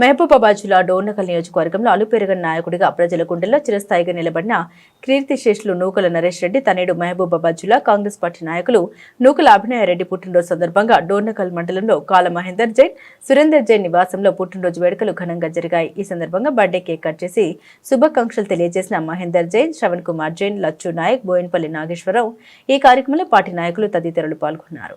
మహబూబాబాద్ జిల్లా డోర్నకల్ నియోజకవర్గంలో అలుపెరగని నాయకుడిగా ప్రజల గుండెల్లో చిరస్థాయిగా నిలబడిన కీర్తిశేషులు నూకల నరేష్ రెడ్డి తనేడు మహబూబాబాద్ జిల్లా కాంగ్రెస్ పార్టీ నాయకులు నూకల అభినయ రెడ్డి పుట్టినరోజు సందర్భంగా డోర్నకల్ మండలంలో కాల మహేందర్ జైన్ సురేందర్ జైన్ నివాసంలో పుట్టినరోజు వేడుకలు ఘనంగా జరిగాయి. ఈ సందర్భంగా బర్త్డే కేక్ కట్ చేసి శుభాకాంక్షలు తెలియజేసిన మహేందర్ జైన్ శ్రవణ్ కుమార్ జైన్ లచ్చు నాయక్ బోయిన్పల్లి నాగేశ్వరరావు ఈ కార్యక్రమంలో పార్టీ నాయకులు తదితరులు పాల్గొన్నారు.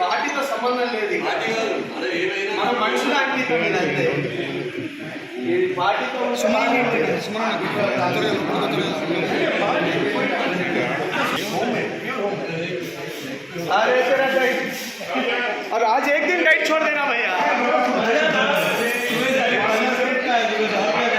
పార్టీతో సంబంధం లేదు. మన మనుషుల అంకితం ఇదంతే ఇది పార్టీతో अरे